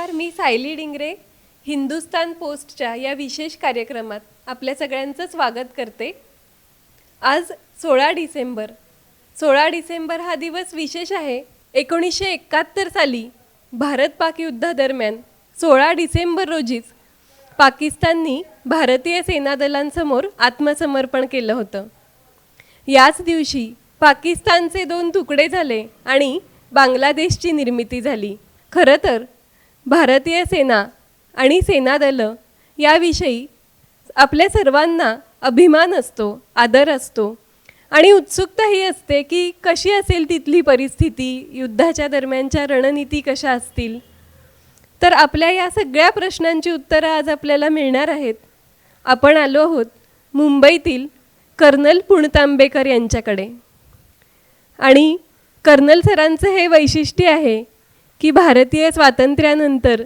नमस्कार मी सायली डिंगरे हिंदुस्तान पोस्टच्या या विशेष कार्यक्रमात आपल्या सगळ्यांचं स्वागत करते. आज सोळा डिसेंबर सोळा डिसेंबर हा दिवस विशेष आहे. एकोणीसशे एकाहत्तर साली भारत पाक युद्धादरम्यान सोळा डिसेंबर रोजीच पाकिस्ताननी भारतीय सेनादलांसमोर आत्मसमर्पण केलं होतं. याच दिवशी पाकिस्तानचे दोन तुकडे झाले आणि बांगलादेशची निर्मिती झाली. खरं तर भारतीय सेना आणि सेनादलं याविषयी आपल्या सर्वांना अभिमान असतो आदर असतो. आणि उत्सुकता ही असते की कशी असेल तिथली परिस्थिती युद्धाच्या दरम्यानच्या रणनीती कशा असतील? तर आपल्या या सगळ्या प्रश्नांची उत्तरं आज आपल्याला मिळणार आहेत. आपण आलो आहोत मुंबईतील कर्नल पुणतांबेकर यांच्याकडे. आणि कर्नल सरांचं हे वैशिष्ट्य आहे की भारतीय स्वातंत्र्यानंतर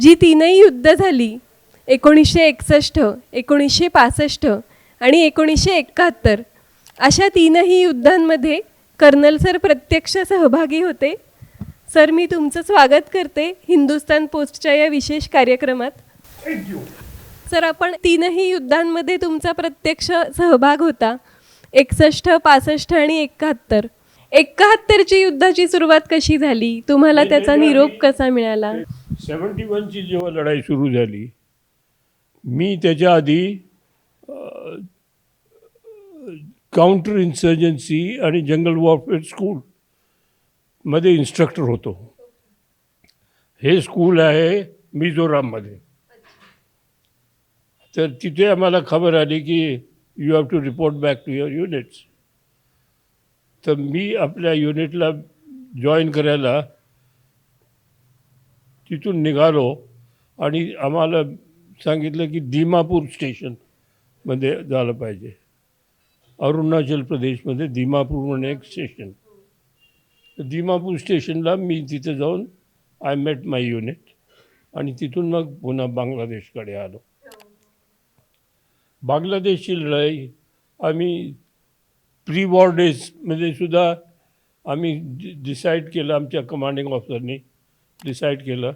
जी तीनही युद्ध झाली एकोणीसशे एकसष्ट एकोणीसशे पासष्ट आणि एकोणीसशे एकाहत्तर अशा तीनही युद्धांमध्ये कर्नल सर प्रत्यक्ष सहभागी होते. सर मी तुमचं स्वागत करते हिंदुस्तान पोस्टच्या या विशेष कार्यक्रमात. सर आपण तीनही युद्धांमध्ये तुमचा प्रत्यक्ष सहभाग होता. एकसष्ट पासष्ट आणि एकाहत्तर. एकाहत्तरची युद्धाची सुरुवात कशी झाली? तुम्हाला त्याचा निरोप कसा मिळाला? सेवन्टी वनची जेव्हा लढाई सुरू झाली मी त्याच्या आधी काउंटर इन्सर्जन्सी आणि जंगल वॉरफेअर स्कूल मध्ये इन्स्ट्रक्टर होतो. हे स्कूल आहे मिझोराममध्ये. तर तिथे आम्हाला खबर आली की you have to report back to your units तर मी आपल्या युनिटला जॉईन करायला तिथून निघालो आणि आम्हाला सांगितलं की दिमापूर स्टेशनमध्ये झालं पाहिजे. अरुणाचल प्रदेशमध्ये दिमापूर म्हणून एक स्टेशन. दिमापूर स्टेशनला मी तिथे जाऊन आय मेट माय युनिट आणि तिथून मग पुन्हा बांगलादेशकडे आलो. बांगलादेशची लढाई आम्ही प्री वॉर डेजमध्ये सुद्धा आम्ही डिसाईड केलं आमच्या कमांडिंग ऑफिसरनी डिसाईड केलं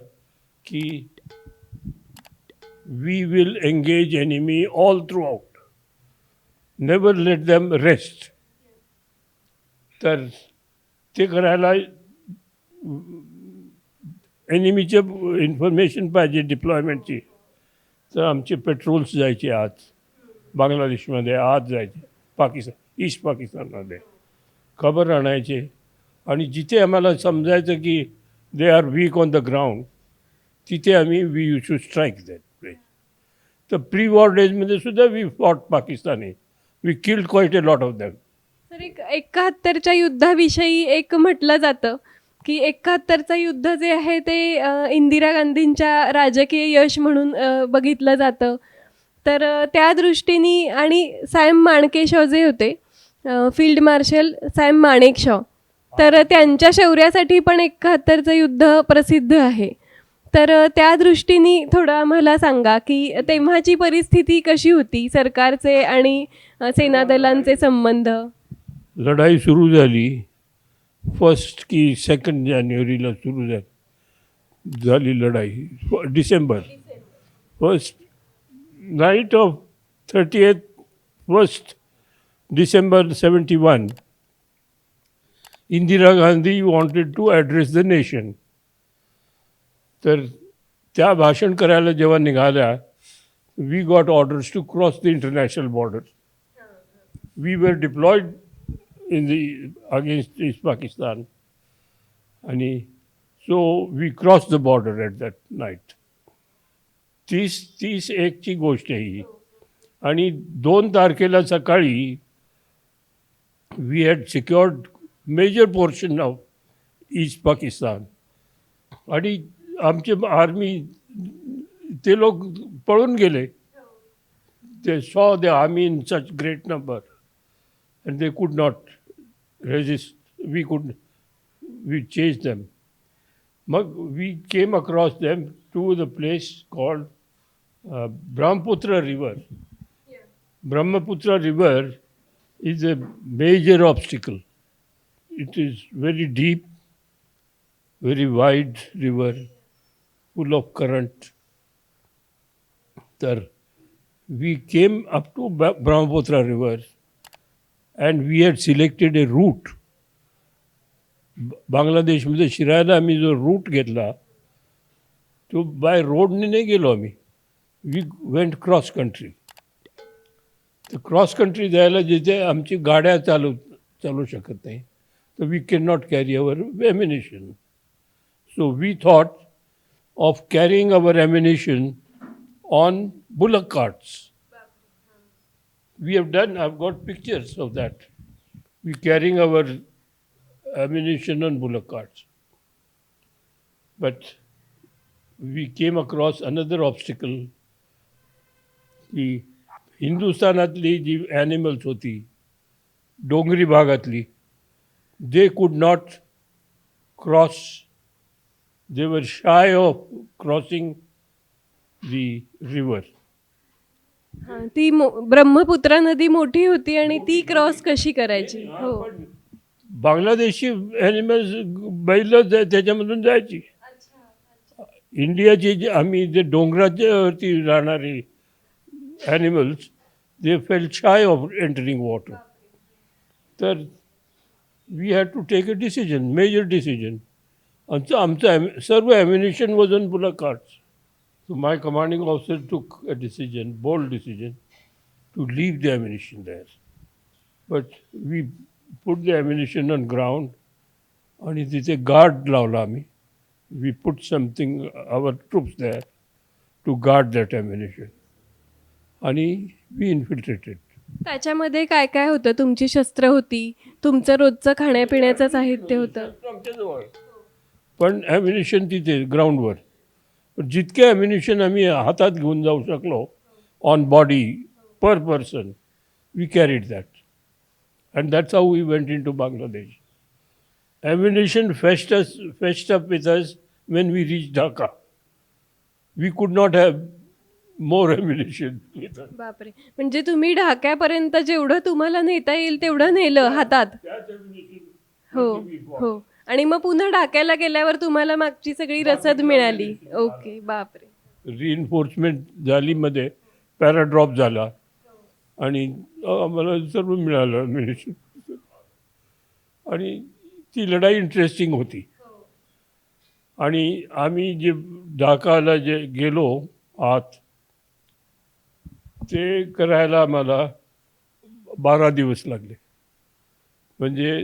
की we will engage enemy all throughout never let them rest तर ते करायला एनिमीचे इन्फॉर्मेशन पाहिजे डिप्लॉयमेंटची तर आमचे पेट्रोल्स जायचे आज. बांगलादेशमध्ये आज जायचे. पाकिस्तान ईस्ट पाकिस्तानमध्ये. खबर आणायचे. आणि जिथे आम्हाला समजायचं की they are weak on the ground तिथे आम्ही वी यू शू स्ट्राईक दॅट प्लेस तर प्री वॉर डेजमध्ये सुद्धा we fought Pakistani. We killed quite a lot of them तर एक एकाहत्तरच्या युद्धाविषयी एक म्हटलं जातं की एकाहत्तरचं युद्ध जे आहे ते इंदिरा गांधींच्या राजकीय यश म्हणून बघितलं जातं. तर त्या दृष्टीने आणि सायम माणकेश जे होते फील्ड मार्शल सॅम माणेकशॉ. तर त्यांच्या शौर्यासाठी पण एकाहत्तरचं युद्ध प्रसिद्ध आहे. तर त्या दृष्टीने थोडं आम्हाला सांगा की तेव्हाची परिस्थिती कशी होती सरकारचे आणि सेनादलांचे संबंध? लढाई सुरू झाली. फर्स्ट की सेकंड जानेवारीला सुरू झाली झाली लढाई. December. First night of thirtieth first December seventy one Indira Gandhi wanted to address the nation तर त्या भाषण करायला जेव्हा निघाल्या we got orders to cross the international border we were deployed in the against East Pakistan आणि so we cross the border at that night तीस तीस एकची गोष्ट आहे ही. आणि दोन तारखेला सकाळी We had secured major portion of East Pakistan आणि आमचे आर्मी ते लोक पळून गेले they saw the army in such great number and they could not resist. We could, we chased them. Mag- We came across them to the place called uh, Brahmaputra River. Brahmaputra River is a major obstacle. It is very deep, very wide river, full of current. तर we came up to Ba- Brahmaputra river and we had selected a route. ब- बांगलादेशमध्ये शिरायला आम्ही जो route घेतला तो bye रोडने नाही गेलो आम्ही वी वेंट क्रॉस कंट्री तर क्रॉस कंट्री जायला जिथे आमची गाड्या चालू चालू शकत नाही तर we can not carry our ammunition so we thought of carrying our ammunition on bullock carts. We have done, I've got pictures of that. We carrying our ammunition on bullock carts. But we came across another obstacle. की हिंदुस्थानातली जी animals होती डोंगरी भागातली they could not cross they were shy of crossing the river हां, ती ब्रह्मपुत्रा नदी मोठी होती आणि ती क्रॉस कशी करायची? हो बांगलादेशी ॲनिमल्स बैल त्याच्यामधून जायची. इंडियाची जे आम्ही जे डोंगराच्यावरती राहणारी Animals they fell shy of entering water तर we had to take a decision major decision आमचं आमचं ॲम- सर्व ammunition was on bullock carts So my commanding officer took a decision, bold decision, to leave the ammunition there. But we put the ammunition on ground आणि तिथे guard लावला आम्ही we put something our troops there to guard that ammunition आणि we infiltrated त्याच्यामध्ये काय काय होतं? तुमची शस्त्र होती तुमचं रोजचं खाण्यापिण्याचं साहित्य होतं. आमच्याजवळ पण ॲम्युनेशन तिथे ग्राउंडवर पण जितके ॲम्युनेशन आम्ही हातात घेऊन जाऊ शकलो on body per person we carried that and that's how we went in to Bangladesh ammunition fast fast up with us when we reach Dhaka we could not have more us बापरे. म्हणजे तुम्ही ढाक्यापर्यंत जेवढं तुम्हाला नेता येईल तेवढं नेलं हातात. हो हो. आणि मग पुन्हा ढाक्याला गेल्यावर तुम्हाला मागची सगळी रसद मिळाली. ओके बापरे. रिइन्फोर्समेंट झालीमध्ये पॅराड्रॉप झाला. आणि आम्हाला सर्व मिळालं ammunition. आणि ती लढाई इंटरेस्टिंग होती. आणि आम्ही जे ढाकाला जे गेलो आत ते करायला आम्हाला बारा दिवस लागले. म्हणजे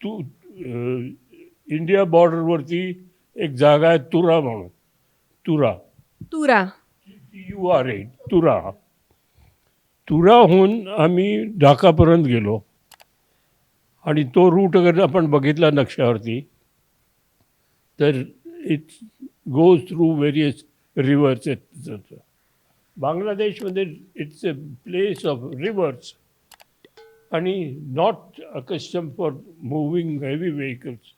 तू इंडिया बॉर्डरवरती एक जागा आहे तुरा म्हणून. तुरा. तुरा. यू आर ए तुरा. तुराहून आम्ही ढाकापर्यंत गेलो. आणि तो रूट अगर आपण बघितला नक्षावरती तर it goes through various rivers बांगलादेशमध्ये it's a place of rivers आणि not accustom for moving heavy vehicles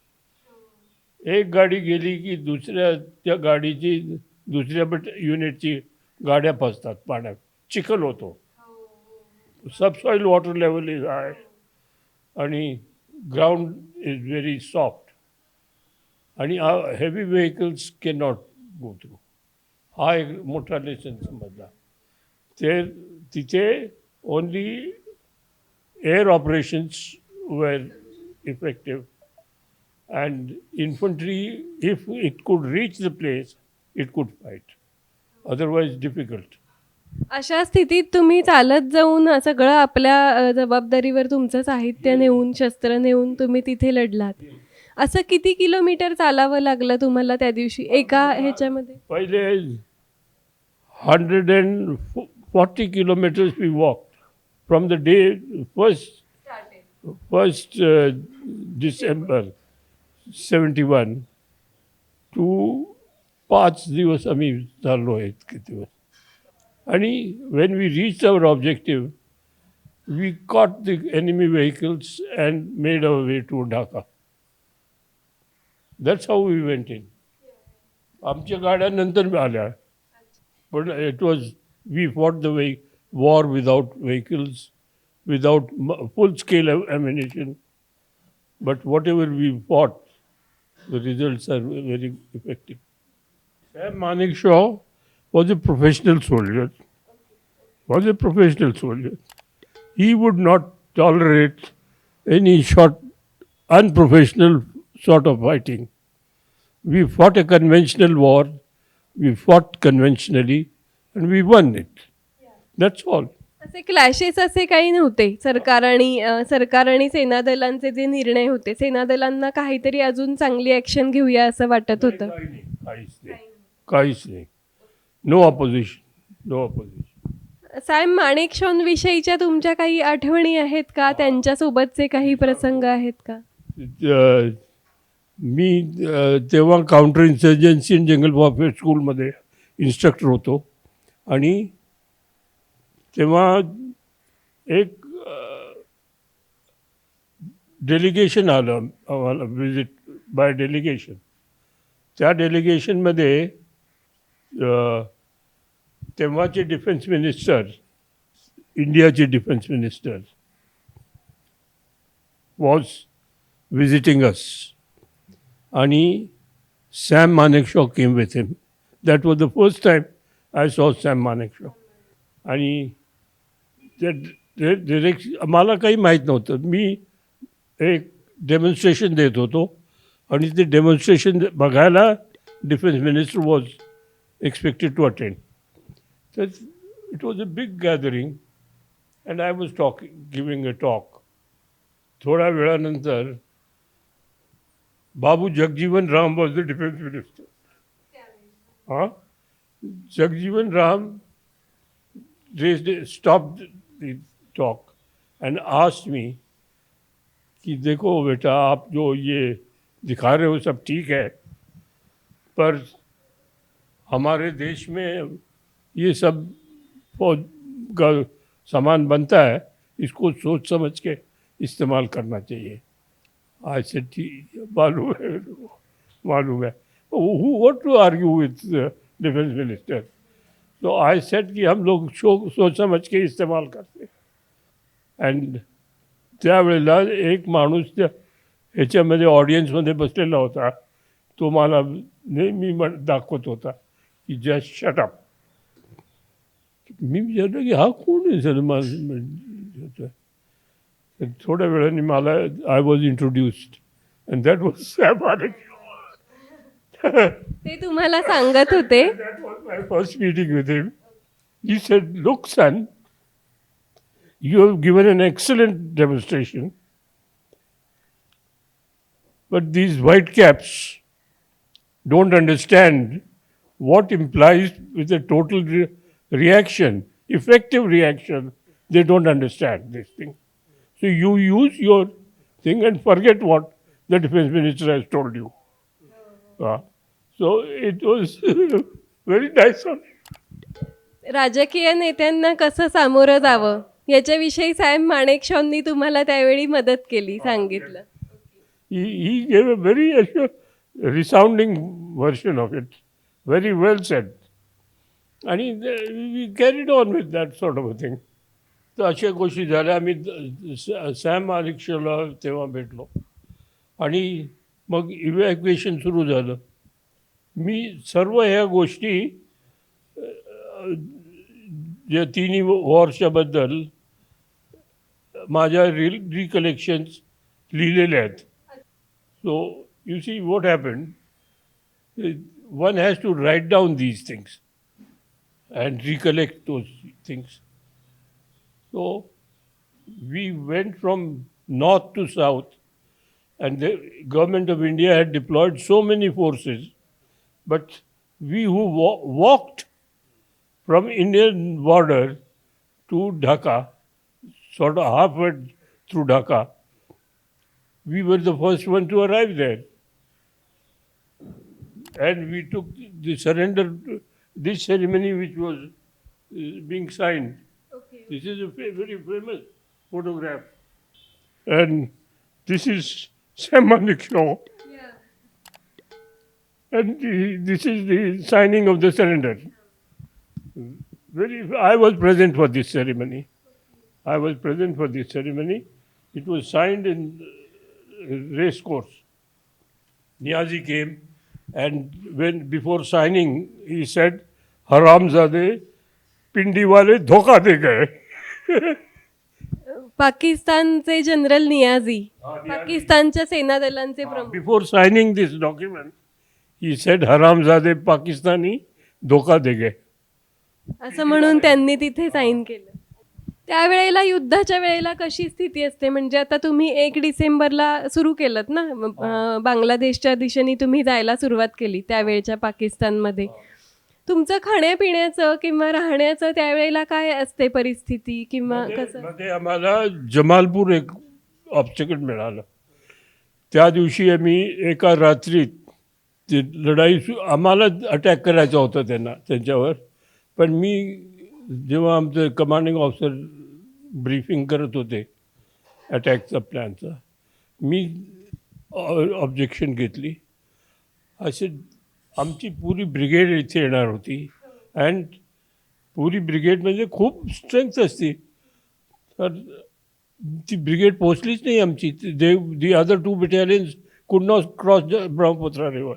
एक गाडी गेली की दुसऱ्या त्या गाडीची दुसऱ्या बट युनिटची गाड्या फसतात पाण्यात. चिखल होतो. Subsoil water level is high आणि ग्राउंड इज व्हेरी सॉफ्ट आणि heavy vehicles can not go through हा एक मोठा लेसन समजला ते तिथे only air operations were effective and infantry, if it could reach the place, it could fight. Otherwise, difficult. अशा स्थितीत तुम्ही चालत जाऊन सगळं आपल्या जबाबदारीवर तुमचं साहित्य नेऊन शस्त्र नेऊन तुम्ही तिथे लढलात असं किती किलोमीटर चालावं लागलं तुम्हाला त्या दिवशी एका ह्याच्यामध्ये पहिले hundred and forty kilometres we walk from the day first first December seventy one to पाच दिवस आम्ही चाललो आहे इतके दिवस. आणि when we reach our objective we caught the enemy vehicles and made our way to Dhaka that's how we went in आमच्या गाड्या नंतर आल्या. But it was, we fought the way, war without vehicles, without full scale ammunition. But whatever we fought, the results are very effective. Sam Manik Shaw was a professional soldier. Was a professional soldier. He would not tolerate any short, unprofessional sort of fighting. We fought a conventional war We fought conventionally, and we won it. That's all. असे clashes असे काही नव्हते. सरकार आणि अ, सरकार आणि सेना दलांचे जे निर्णय होते सेना दलांना काहीतरी अजून चांगली ऍक्शन घेऊया असं वाटत होतं. काही नाही, काहीच नाही. काहीच नाही. नो ऑपोजिशन नो ऑपोजिशन साहेब माणेकशॉन विषयीच्या तुमच्या काही आठवणी आहेत का? त्यांच्यासोबतचे काही प्रसंग आहेत का? मी तेव्हा counter insurgency in jungle warfare स्कूलमध्ये इन्स्ट्रक्टर होतो. आणि तेव्हा एक डेलिगेशन आलं आम्हाला विजिट बाय डेलिगेशन त्या डेलिगेशनमध्ये तेव्हाचे डिफेन्स मिनिस्टर इंडियाचे defence minister was visiting us. आणि Sam Manekshaw came with him. That was the first time I saw Sam Manekshaw. आणि ते डिरेक्ट मला काही माहीत नव्हतं मी एक डेमॉन्स्ट्रेशन देत होतो आणि ते डेमॉन्स्ट्रेशन बघायला defence minister was expected to attend तर it was a big gathering and I was talking giving a talk थोड्या वेळानंतर Babu Jagjivan Ram was the defence minister हाँ? Jagjivan Ram the talk and asked me कि देखो बेटा, आप जो ये दिखा रहे हो सब ठीक है, पर हमारे देश में ये सब फौज का सामान बनता है, इसको सोच समझ के इस्तेमाल करना चाहिए। से ठीक मालूम है मेरे को, मालूम है what to argue with defence minister तो आय सेट कि हम लोग सोच समझ के इस्तेमाल करते अँड त्यावेळेला एक माणूस त्या ह्याच्यामध्ये ऑडियन्समध्ये बसलेला होता। तो मला नेहमी म्हण दाखवत होता की जस्ट शटअप मी विचारलं की हा कोण आहे सर तर थोड्या वेळाने मला I was introduced and that was Sam ते तुम्हाला सांगत होते That was my first meeting with him. He said, Look, son, you have given an excellent demonstration, but these white caps don't understand what implies with a total re- reaction, effective reaction. They don't understand this thing. So you use your thing and forget what the defense minister has told you. Uh, so it was very nice of. राजकीय नेत्यांना कसं सामोरं जावं याच्याविषयी साहेब माणेकशॉंनी तुम्हाला त्यावेळी मदत केली सांगितलं He, he gave a very assure, resounding version of it. Very well said. आणि we carried on with that sort of a thing तर अशा गोष्टी झाल्या. आम्ही सॅम आलिक्षला तेव्हा भेटलो. आणि मग इव्हॅक्युएशन सुरू झालं. मी सर्व ह्या गोष्टी ज्या तिन्ही वॉर्सच्याबद्दल माझ्या रि रिकलेक्शन्स लिहिलेल्या आहेत. So you see what happen one has to write down these things and recollect those things. So we went from north to south, and the government of India had deployed so many forces, but we who wa- walked from Indian border to Dhaka, sort of halfway through Dhaka, we were the first one to arrive there. And we took the surrender, this ceremony which was uh, being signed. This is a very famous photograph. And this is Malik Shaw. And this is the signing of the surrender. Very, I was present for this ceremony. I was present for this ceremony. It was signed in race course. Niazi came And when before signing, he said, Haramzade, Pindi वाले धोखा दे गए. पाकिस्तानचे general Niazi पाकिस्तानच्या सेना दलांचे प्रमुख. Before signing this document, he said, हरामजादे Pakistani धोका दे गए. असं म्हणून त्यांनी तिथे साईन केलं. त्यावेळेला युद्धाच्या वेळेला कशी स्थिती असते? म्हणजे आता तुम्ही एक डिसेंबरला सुरू केलं ना? बांगलादेशच्या दिशेने तुम्ही जायला सुरुवात केली त्यावेळच्या पाकिस्तानमध्ये. तुमचं खाण्यापिण्याचं किंवा राहण्याचं त्यावेळेला काय असते परिस्थिती किंवा कसं? मध्ये आम्हाला जमालपूर एक ऑब्स्टिकल मिळालं. त्या दिवशी आम्ही एका रात्रीत ते लढाई सु आम्हाला अटॅक करायचा होता त्यांना त्यांच्यावर. पण मी जेव्हा आमचं कमांडिंग ऑफिसर ब्रीफिंग करत होते अटॅकचा प्लॅनचा मी ऑब्जेक्शन घेतली. असे आमची पुरी ब्रिगेड इथे येणार होती. अँड पुरी ब्रिगेड म्हणजे खूप स्ट्रेंथ असते. तर ती ब्रिगेड पोचलीच नाही आमची. दे दी other two battalions could not cross the Brahmaputra river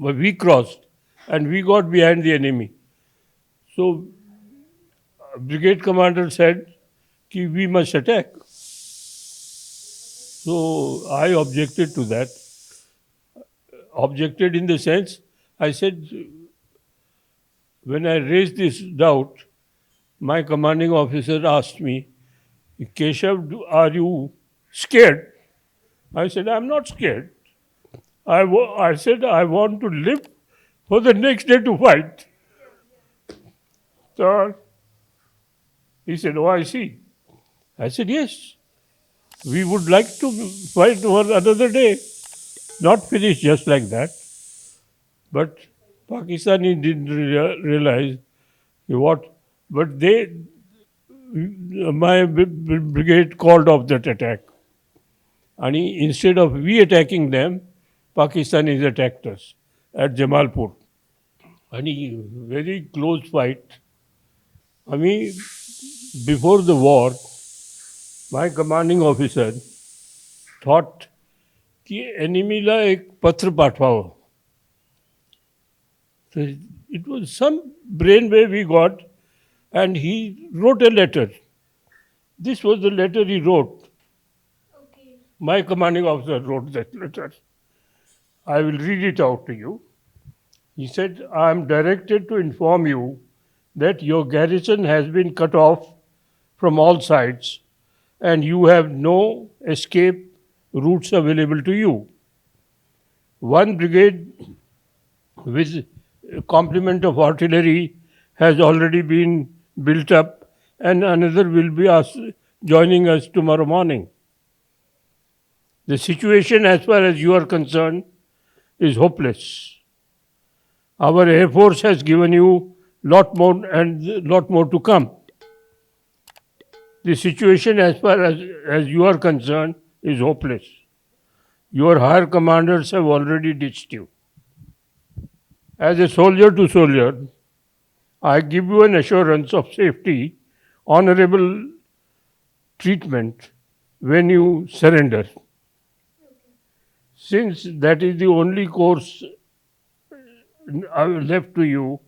but we cross and we got behind the enemy so brigade commander said की we must attack so I objected to that Objected in the sense, I said, when I raised this doubt, my commanding officer asked me, Keshav, are you scared? I said, I'm not scared. I, I said, I want to live for the next day to fight. So he said, Oh, I see. I said, Yes. We would like to fight for another day. Not finished just like that. But Pakistani didn't rea- realize what. But they, my brigade called off that attack. And instead of we attacking them, Pakistanis attacked us at Jamalpur. And he very close fight. I mean, before the war, my commanding officer thought की एनिमीला एक पत्र पाठवावं So it was some brainwave he got, and he wrote a letter. This was the letter he wrote. My commanding officer wrote that letter. I will read it out to you. He said, I am directed to inform you that your garrison has been cut off from all sides and you have no escape routes available to you. One brigade with complement of artillery has already been built up and another will be us, joining us tomorrow morning. The situation, as far as you are concerned, is hopeless. Our Air Force has given you lot more and lot more to come. The situation, as far as, as you are concerned, is hopeless. Your higher commanders have already ditched you. As a soldier to soldier, I give you an assurance of safety, honorable treatment when you surrender. Since that is the only course uh, left to you,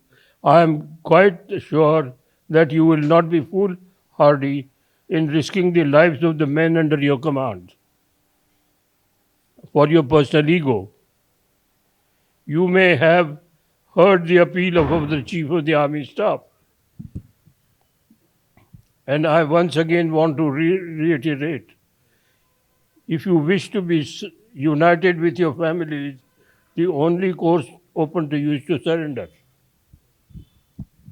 I am quite sure that you will not be foolhardy in risking the lives of the men under your command for your personal ego. You may have heard the appeal of, of the Chief of the Army Staff. And I once again want to re- reiterate if you wish to be united with your families, the only course open to you is to surrender.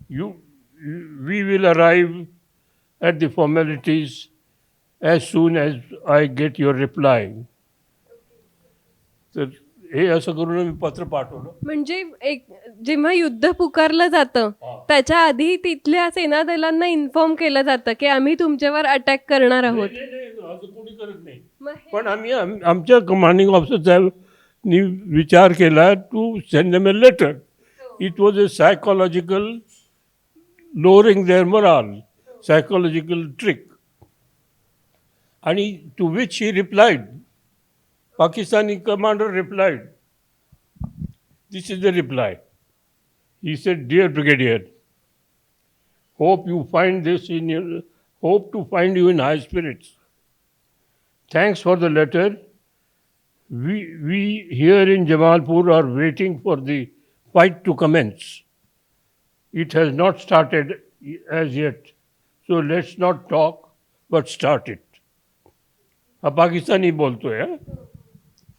You- we will arrive at the formalities as soon as I get your reply. तर हे असं करून मी पत्र पाठवलं. म्हणजे एक जेव्हा युद्ध पुकारलं जातं त्याच्या आधी तिथल्या सेना दलांना इन्फॉर्म केलं जातं की आम्ही तुमच्यावर अटॅक करणार आहोत. नाही, नाही, असं कोणी करत नाही. मग हे- पण आम्ही आम- आमच्या कमांडिंग ऑफिसर साहेबनी विचार केला to send them a letter it was a psychological lowering their morale psychological trick आणि to which he replied Pakistani commander replied, This is the reply. He said, Dear Brigadier, hope you find this in your hope to find you in high spirits. Thanks for the letter. We, we here in Jamalpur are waiting for the fight to commence. It has not started as yet, so let's not talk but start it. A Pakistani bolto हैं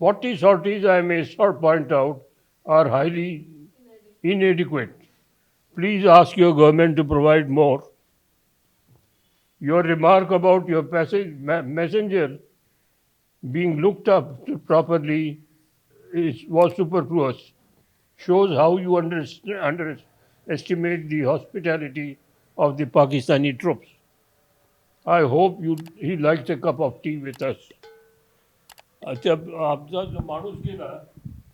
40 sorties, I may sort point out, are highly inadequate. Please ask your government to provide more. Your remark about your passage, ma- messenger being looked up to properly is, was superfluous. Shows how you under, underestimate the hospitality of the Pakistani troops. I hope you, he likes a cup of tea with us. त्या आमचा जो माणूस गेला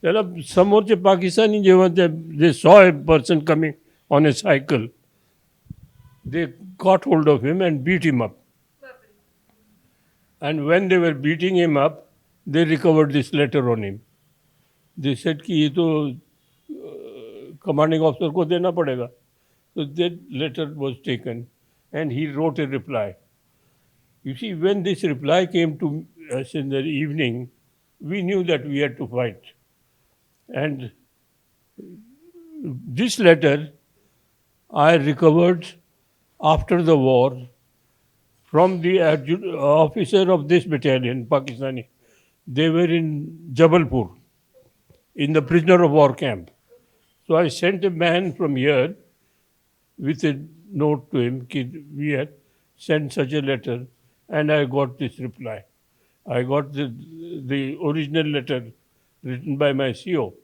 त्याला समोरचे पाकिस्तानी जेव्हा ते जे saw a person coming on a cycle they got hold of him and beat him up and when they were beating him up they recovered this letter on him they said की ये तो commanding officer को देना पड़ेगा। तो that letter was taken and he wrote a reply you see when this reply came to us in the evening, we knew that we had to fight. And this letter I recovered after the war from the officer of this battalion, Pakistani. They were in Jabalpur, in the prisoner of war camp. So I sent a man from here with a note to him, we had sent such a letter, and I got this reply. I got the, the original letter written by my CO.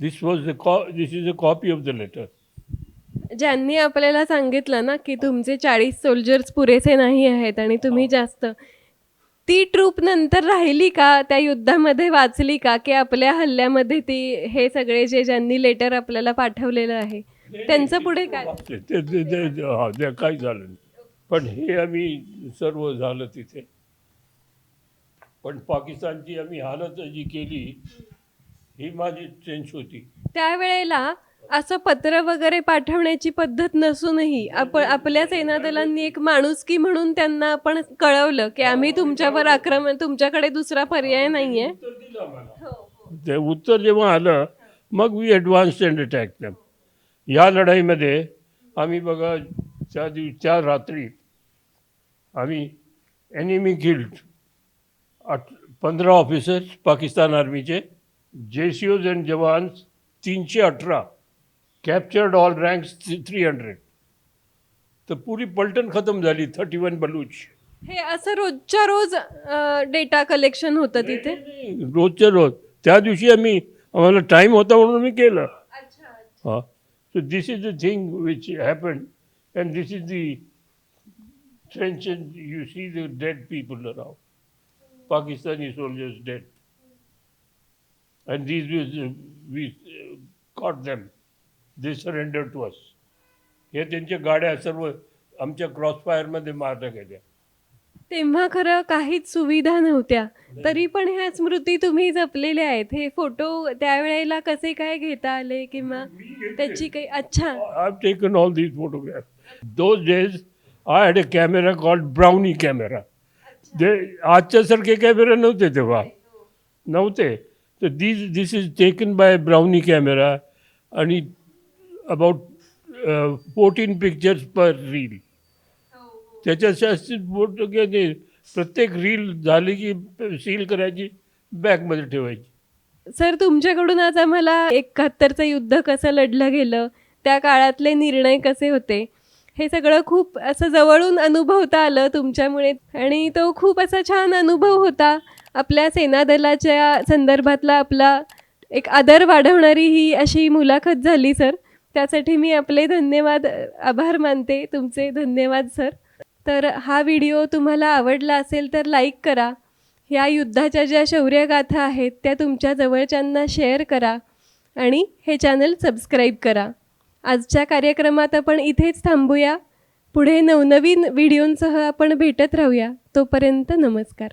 This was the co- this is a copy of the letter. ज्यांनी आपल्याला सांगितलं ना की तुमचे चाळीस soldiers पुरेसे नाही आहेत आणि तुम्ही जास्त ती ट्रूप नंतर राहिली का? त्या युद्धामध्ये वाचली का? की आपल्या हल्ल्यामध्ये ती हे सगळे जे ज्यांनी लेटर आपल्याला पाठवलेलं आहे त्यांचं पुढे काय? ते ते- ते- ते- हा, ते काही झालं नाही. पण हे आम्ही सर्व झालं तिथे. पण पाकिस्तानची आम्ही हालत जी केली ही माझी टेन्श होती. त्यावेळेला असं पत्र वगैरे पाठवण्याची पद्धत नसूनही आपण आपल्या सेनादलांनी एक माणुसकी म्हणून त्यांना आपण कळवलं की आम्ही तुमच्यावर आक्रमण तुमच्याकडे दुसरा पर्याय नाहीये. उत्तर दिलं आम्हाला. ते उत्तर जेव्हा आलं मग we advance and attack them या लढाईमध्ये आम्ही बघा त्या दिव त्या रात्री आम्ही एनिमी किल्ड अठ पंधरा ऑफिसर्स पाकिस्तान आर्मीचे जे सी ओज अँड जवान्स तीनशे अठरा. Captured all ranks three hundred तर पुरी पलटण खतम झाली थर्टी वन बलूच. हे असं रोजच्या रोज डेटा कलेक्शन होतं तिथे? रोजच्या रोज. त्या दिवशी आम्ही आम्हाला टाईम होता म्हणून मी केलं. हां. So this is the thing which happen and this is the and you see the dead people around. Pakistani soldiers dead. And these uh, we uh, caught them. They surrendered to us. हे त्यांच्या गाड्या सर्व आमच्या क्रॉसफायरमध्ये मारल्या गेल्या तेव्हा खरं काहीच सुविधा नव्हत्या तरी पण ह्या स्मृती तुम्ही जपलेल्या आहेत हे फोटो त्यावेळेला कसे काय घेता आले किंवा त्याची काही अच्छा I've taken all these photographs. Those days, I had a camera called Brownie camera. जे आजच्यासारखे कॅमेरा नव्हते तेव्हा. नव्हते. तर this this is taken by Brownie camera आणि about fourteen pictures per reel त्याच्या जास्तीत फोटो घ्यायचे प्रत्येक रील झाली की सील करायची बॅगमध्ये ठेवायची. सर तुमच्याकडून आज आम्हाला एकाहत्तरचं युद्ध कसं लढलं गेलं? त्या काळातले निर्णय कसे होते? हे सगळं खूप असं जवळून अनुभवता आलं तुमच्यामुळे. आणि तो खूप असा छान अनुभव होता. आपल्या सेनादलाच्या संदर्भातला आपला एक आदर वाढवणारी ही अशी मुलाखत झाली सर. त्यासाठी मी आपले धन्यवाद आभार मानते. तुमचे धन्यवाद सर. तर हा व्हिडिओ तुम्हाला आवडला असेल तर लाईक करा. ह्या युद्धाच्या ज्या शौर्यगाथा आहेत त्या तुमच्या जवळच्यांना शेअर करा. आणि हे चॅनल सबस्क्राईब करा. आजच्या कार्यक्रमात आपण इथेच थांबूया. पुढे नवनवीन व्हिडिओंसह आपण भेटत राहूया. तोपर्यंत नमस्कार.